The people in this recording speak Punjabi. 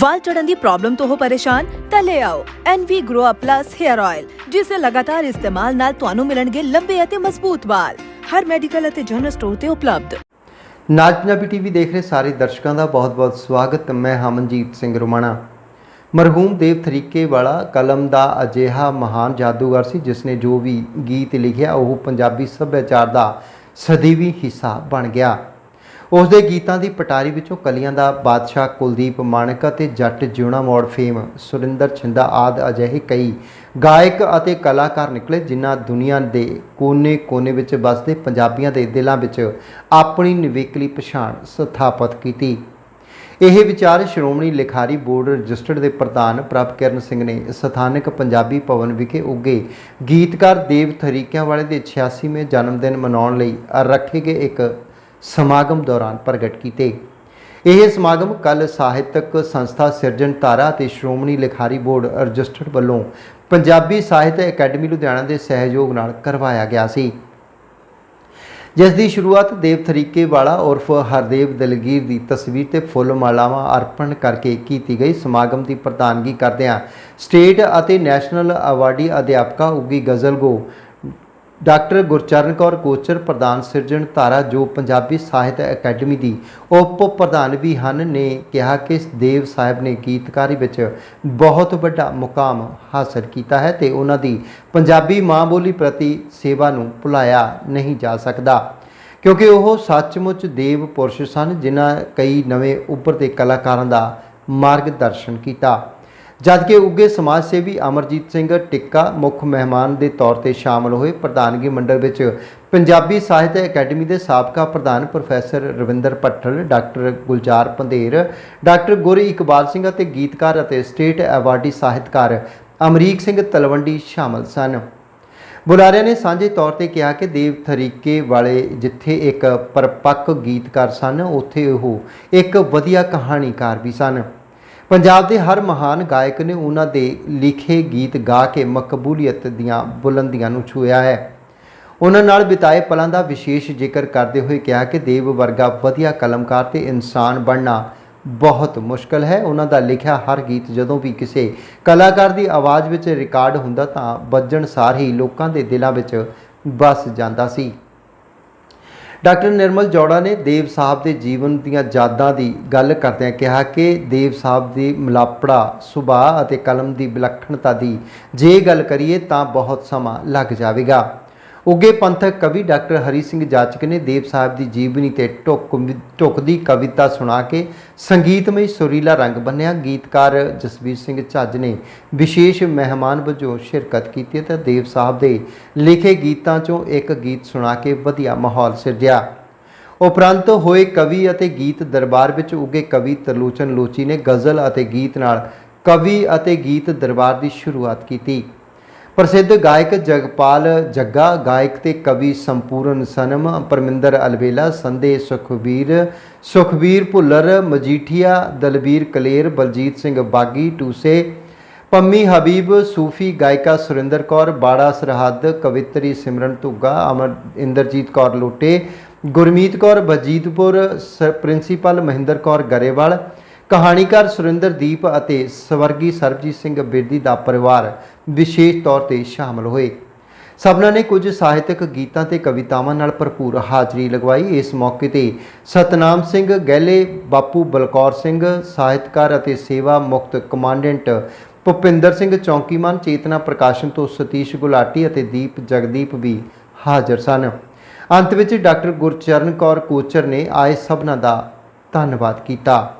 ਵਾਲ ਚੜਨ ਦੀ ਪ੍ਰੋਬਲਮ ਤੋਂ ਹੋ ਪਰੇਸ਼ਾਨ, ਤਾਂ ਲੈ ਆਓ NV Grow Up Plus Hair Oil ਜਿਸ ਦੇ ਲਗਾਤਾਰ ਇਸਤੇਮਾਲ ਨਾਲ ਤੁਹਾਨੂੰ ਮਿਲਣਗੇ ਲੰਬੇ ਅਤੇ ਮਜ਼ਬੂਤ ਵਾਲ। ਹਰ ਮੈਡੀਕਲ ਅਤੇ ਜਨਰਲ ਸਟੋਰ ਤੇ ਉਪਲਬਧ। ਨਾਜ ਪੰਜਾਬੀ ਟੀਵੀ ਦੇਖ ਰਹੇ ਸਾਰੇ ਦਰਸ਼ਕਾਂ ਦਾ ਬਹੁਤ-ਬਹੁਤ ਸਵਾਗਤ। ਮੈਂ ਹਮਨਜੀਤ ਸਿੰਘ ਰੁਮਾਣਾ। ਮਰਹੂਮ ਦੇਵ ਤਰੀਕੇ ਵਾਲਾ ਕਲਮ ਦਾ ਅਜਿਹਾ ਮਹਾਨ ਜਾਦੂਗਰ ਸੀ ਜਿਸ ਨੇ ਜੋ ਵੀ ਗੀਤ ਲਿਖਿਆ, ਉਹ ਪੰਜਾਬੀ ਸੱਭਿਆਚਾਰ ਦਾ ਸਦੀਵੀ ਹਿੱਸਾ ਬਣ ਗਿਆ। ਉਸ ਦੇ ਗੀਤਾਂ ਦੀ ਪਟਾਰੀ ਵਿੱਚੋਂ ਕਲੀਆਂ ਦਾ ਬਾਦਸ਼ਾਹ ਕੁਲਦੀਪ ਮਾਨਕ ਅਤੇ ਜੱਟ ਜਿਉਣਾ ਮੋੜ ਫੇਮ, ਸੁਰਿੰਦਰ ਛਿੰਦਾ ਆਦ ਅਜਿਹੇ ਕਈ ਗਾਇਕ ਅਤੇ ਕਲਾਕਾਰ ਨਿਕਲੇ ਜਿਨ੍ਹਾਂ ਦੁਨੀਆ ਦੇ ਕੋਨੇ-ਕੋਨੇ ਵਿੱਚ ਵਸਦੇ ਪੰਜਾਬੀਆਂ ਦੇ ਦਿਲਾਂ ਵਿੱਚ ਆਪਣੀ ਨਿਵੇਕਲੀ ਪਛਾਣ ਸਥਾਪਿਤ ਕੀਤੀ। ਇਹ ਵਿਚਾਰ ਸ਼੍ਰੋਮਣੀ ਲਿਖਾਰੀ ਬੋਰਡ ਰਜਿਸਟਰਡ ਦੇ ਪ੍ਰਧਾਨ ਪ੍ਰਭਕਰਨ ਸਿੰਘ ਨੇ ਸਥਾਨਕ ਪੰਜਾਬੀ ਭਵਨ ਵਿਖੇ ਉੱਗੇ ਗੀਤਕਾਰ ਦੇਵ ਥਰੀਕਿਆਂ ਵਾਲੇ ਦੇ 86ਵੇਂ ਜਨਮ ਦਿਨ ਮਨਾਉਣ ਲਈ ਰੱਖੇ ਗਏ ਇੱਕ ਸਮਾਗਮ ਦੌਰਾਨ ਪ੍ਰਗਟ ਕੀਤੇ। ਇਹ ਸਮਾਗਮ ਕੱਲ ਸਾਹਿਤਕ ਸੰਸਥਾ ਸਿਰਜਣ ਧਾਰਾ ਅਤੇ ਸ਼੍ਰੋਮਣੀ ਲਿਖਾਰੀ ਬੋਰਡ ਰਜਿਸਟਰਡ ਵੱਲੋਂ ਪੰਜਾਬੀ ਸਾਹਿਤ ਅਕੈਡਮੀ ਲੁਧਿਆਣਾ ਦੇ ਸਹਿਯੋਗ ਨਾਲ ਕਰਵਾਇਆ ਗਿਆ ਸੀ। ਜਿਸ ਦੀ ਸ਼ੁਰੂਆਤ ਦੇਵ ਤਰੀਕੇ ਵਾਲਾ ਉਰਫ ਹਰਦੇਵ ਦਲਗੀਰ ਦੀ ਤਸਵੀਰ ਤੇ ਫੁੱਲ ਮਾਲਾਵਾਂ ਅਰਪਣ ਕਰਕੇ ਕੀਤੀ ਗਈ। ਸਮਾਗਮ ਦੀ ਪ੍ਰਧਾਨਗੀ ਕਰਦਿਆਂ ਸਟੇਟ ਅਤੇ ਨੈਸ਼ਨਲ ਅਵਾਰਡੀ ਅਧਿਆਪਕਾ ਉਗੀ ਗਜ਼ਲਗੋ ਡਾਕਟਰ ਗੁਰਚਰਨ ਕੌਰ, ਕੋਚਰ ਪ੍ਰਧਾਨ ਸਿਰਜਣ ਧਾਰਾ, ਜੋ ਪੰਜਾਬੀ ਸਾਹਿਤ ਅਕੈਡਮੀ ਦੀ ਉਪ ਪ੍ਰਧਾਨ ਵੀ ਹਨ, ਨੇ ਕਿਹਾ ਕਿ ਦੇਵ ਸਾਹਿਬ ਨੇ ਗੀਤਕਾਰੀ ਵਿੱਚ ਬਹੁਤ ਵੱਡਾ ਮੁਕਾਮ ਹਾਸਲ ਕੀਤਾ ਹੈ ਤੇ ਉਹਨਾਂ ਦੀ ਪੰਜਾਬੀ ਮਾਂ ਬੋਲੀ ਪ੍ਰਤੀ ਸੇਵਾ ਨੂੰ ਭੁਲਾਇਆ ਨਹੀਂ ਜਾ ਸਕਦਾ। ਕਿਉਂਕਿ ਉਹ ਸੱਚਮੁੱਚ ਦੇਵ ਪੁਰਸ਼ ਸਨ, ਜਿਨ੍ਹਾਂ ਕਈ ਨਵੇਂ ਉੱਭਰਦੇ ਕਲਾਕਾਰਾਂ ਦਾ ਮਾਰਗਦਰਸ਼ਨ ਕੀਤਾ। ਜਦਕਿ ਉੱਗੇ ਸਮਾਜ ਸੇਵੀ ਅਮਰਜੀਤ ਸਿੰਘ ਟਿੱਕਾ ਮੁੱਖ ਮਹਿਮਾਨ ਦੇ ਤੌਰ ਤੇ ਸ਼ਾਮਲ ਹੋਏ। ਪ੍ਰਧਾਨਗੀ ਮੰਡਲ ਵਿੱਚ ਪੰਜਾਬੀ ਸਾਹਿਤ ਅਕੈਡਮੀ ਦੇ ਸਾਬਕਾ ਪ੍ਰਧਾਨ professor Ravinder Bhathal, doctor Gulzar Pandher, doctor Guriqbal Singh ਅਤੇ ਗੀਤਕਾਰ ਅਤੇ ਸਟੇਟ ਐਵਾਰਡੀ ਸਾਹਿਤਕਾਰ ਅਮਰੀਕ ਸਿੰਘ ਤਲਵੰਡੀ ਸ਼ਾਮਲ ਸਨ। ਬੁਲਾਰਿਆਂ ਨੇ ਸਾਂਝੇ ਤੌਰ ਤੇ ਕਿਹਾ ਕਿ ਦੇਵ ਥਰੀਕੇ ਵਾਲੇ ਜਿੱਥੇ ਇੱਕ ਪਰਪੱਕ ਗੀਤਕਾਰ ਸਨ, ਉੱਥੇ ਉਹ ਇੱਕ ਵਧੀਆ ਕਹਾਣੀਕਾਰ ਵੀ ਸਨ। ਪੰਜਾਬ ਦੇ ਹਰ ਮਹਾਨ ਗਾਇਕ ਨੇ ਉਹਨਾਂ ਦੇ ਲਿਖੇ ਗੀਤ ਗਾ ਕੇ ਮਕਬੂਲੀਅਤ ਦੀਆਂ ਬੁਲੰਦੀਆਂ ਨੂੰ ਛੂਇਆ ਹੈ। ਉਹਨਾਂ ਨਾਲ ਬਿਤਾਏ ਪਲਾਂ ਦਾ ਵਿਸ਼ੇਸ਼ ਜ਼ਿਕਰ ਕਰਦੇ ਹੋਏ ਕਿਹਾ ਕਿ ਦੇਵ ਵਰਗਾ ਵਧੀਆ ਕਲਮਕਾਰ ਤੇ ਇਨਸਾਨ ਬਣਨਾ ਬਹੁਤ ਮੁਸ਼ਕਲ ਹੈ। ਉਹਨਾਂ ਦਾ ਲਿਖਿਆ ਹਰ ਗੀਤ ਜਦੋਂ ਵੀ ਕਿਸੇ ਕਲਾਕਾਰ ਦੀ ਆਵਾਜ਼ ਵਿੱਚ ਰਿਕਾਰਡ ਹੁੰਦਾ ਤਾਂ ਵੱਜਣ ਸਾਰ ਹੀ ਲੋਕਾਂ ਦੇ ਦਿਲਾਂ ਵਿੱਚ ਵਸ ਜਾਂਦਾ ਸੀ। ਡਾਕਟਰ ਨਿਰਮਲ ਜੋੜਾ ਨੇ ਦੇਵ ਸਾਹਿਬ ਦੇ ਜੀਵਨ ਦੀਆਂ ਯਾਦਾਂ ਦੀ ਗੱਲ ਕਰਦਿਆਂ ਕਿਹਾ ਕਿ ਦੇਵ ਸਾਹਿਬ ਦੀ ਮਲਾਪੜਾ, ਸੁਭਾਅ ਅਤੇ ਕਲਮ ਦੀ ਵਿਲੱਖਣਤਾ ਦੀ ਜੇ ਗੱਲ ਕਰੀਏ ਤਾਂ ਬਹੁਤ ਸਮਾਂ ਲੱਗ ਜਾਵੇਗਾ। ਉੱਗੇ ਪੰਥਕ ਕਵੀ ਡਾਕਟਰ ਹਰੀ ਸਿੰਘ ਜਾਚਕ ਨੇ ਦੇਵ ਸਾਹਿਬ ਦੀ ਜੀਵਨੀ ਤੇ ਟੁੱਕ ਟੁੱਕਦੀ ਕਵਿਤਾ ਸੁਣਾ ਕੇ ਸੰਗੀਤਮਈ ਸੁਰੀਲਾ ਰੰਗ ਬੰਨਿਆ। ਗੀਤਕਾਰ ਜਸਵੀਰ ਸਿੰਘ ਝੱਜ ਨੇ ਵਿਸ਼ੇਸ਼ ਮਹਿਮਾਨ ਵਜੋਂ ਸ਼ਿਰਕਤ ਕੀਤੀ ਤੇ ਦੇਵ ਸਾਹਿਬ ਦੇ ਲਿਖੇ ਗੀਤਾਂ ਚੋਂ ਇੱਕ ਗੀਤ ਸੁਣਾ ਕੇ ਵਧੀਆ ਮਾਹੌਲ ਸਿਰਜਿਆ। ਉਪਰੰਤ ਹੋਏ ਕਵੀ ਅਤੇ ਗੀਤ ਦਰਬਾਰ ਵਿੱਚ ਉੱਗੇ ਕਵੀ ਤਰਲੋਚਨ ਲੋਚੀ ਨੇ ਗਜ਼ਲ ਅਤੇ ਗੀਤ ਨਾਲ ਕਵੀ ਅਤੇ ਗੀਤ ਦਰਬਾਰ ਦੀ ਸ਼ੁਰੂਆਤ ਕੀਤੀ। ਪ੍ਰਸਿੱਧ ਗਾਇਕ ਜਗਪਾਲ ਜੱਗਾ, ਗਾਇਕ ਤੇ ਕਵੀ ਸੰਪੂਰਨ ਸਨਮ, ਪਰਮਿੰਦਰ ਅਲਵੇਲਾ, ਸੰਦੇ ਸੁਖਬੀਰ ਸੁਖਬੀਰ ਭੁੱਲਰ, ਮਜੀਠੀਆ, ਦਲਬੀਰ ਕਲੇਰ, ਬਲਜੀਤ ਸਿੰਘ ਬਾਗੀ, ਟੂਸੇ, ਪੰਮੀ ਹਬੀਬ, ਸੂਫੀ ਗਾਇਕਾ ਸੁਰਿੰਦਰ ਕੌਰ, ਬਾੜਾ ਸਰਹੱਦ, ਕਵਿਤਰੀ ਸਿਮਰਨ ਧੁੱਗਾ, ਅਮਰ ਇੰਦਰਜੀਤ ਕੌਰ ਲੋਟੇ, ਗੁਰਮੀਤ ਕੌਰ ਬਜੀਤਪੁਰ, ਸ- ਪ੍ਰਿੰਸੀਪਲ ਮਹਿੰਦਰ ਕੌਰ ਗਰੇਵਾਲ ਕਹਾਣੀਕਾਰ ਸੁਰਿੰਦਰਦੀਪ ਅਤੇ ਸਵਰਗੀ ਸਰਬਜੀਤ ਸਿੰਘ ਬਿਰਦੀ ਦਾ ਪਰਿਵਾਰ ਵਿਸ਼ੇਸ਼ ਤੌਰ ਤੇ ਸ਼ਾਮਲ ਹੋਏ। ਸਭਨਾਂ ਨੇ ਕੁਝ ਸਾਹਿਤਕ ਗੀਤਾਂ ਤੇ ਕਵਿਤਾਵਾਂ ਨਾਲ ਭਰਪੂਰ ਹਾਜ਼ਰੀ ਲਗਵਾਈ। ਇਸ ਮੌਕੇ ਤੇ ਸਤਨਾਮ ਸਿੰਘ ਗਹਿਲੇ, ਬਾਪੂ ਬਲਕੌਰ ਸਿੰਘ, ਸਾਹਿਤਕਾਰ ਅਤੇ ਸੇਵਾ ਮੁਕਤ ਕਮਾਂਡੈਂਟ ਭੁਪਿੰਦਰ ਸਿੰਘ ਚੌਂਕੀਮਾਨ, ਚੇਤਨਾ ਪ੍ਰਕਾਸ਼ਨ ਤੋਂ ਸਤੀਸ਼ ਗੁਲਾਟੀ ਅਤੇ ਦੀਪ ਜਗਦੀਪ ਵੀ ਹਾਜ਼ਰ ਸਨ। ਅੰਤ ਵਿੱਚ ਡਾਕਟਰ ਗੁਰਚਰਨ ਕੌਰ ਕੋਚਰ ਨੇ ਆਏ ਸਭਨਾਂ ਦਾ ਧੰਨਵਾਦ ਕੀਤਾ।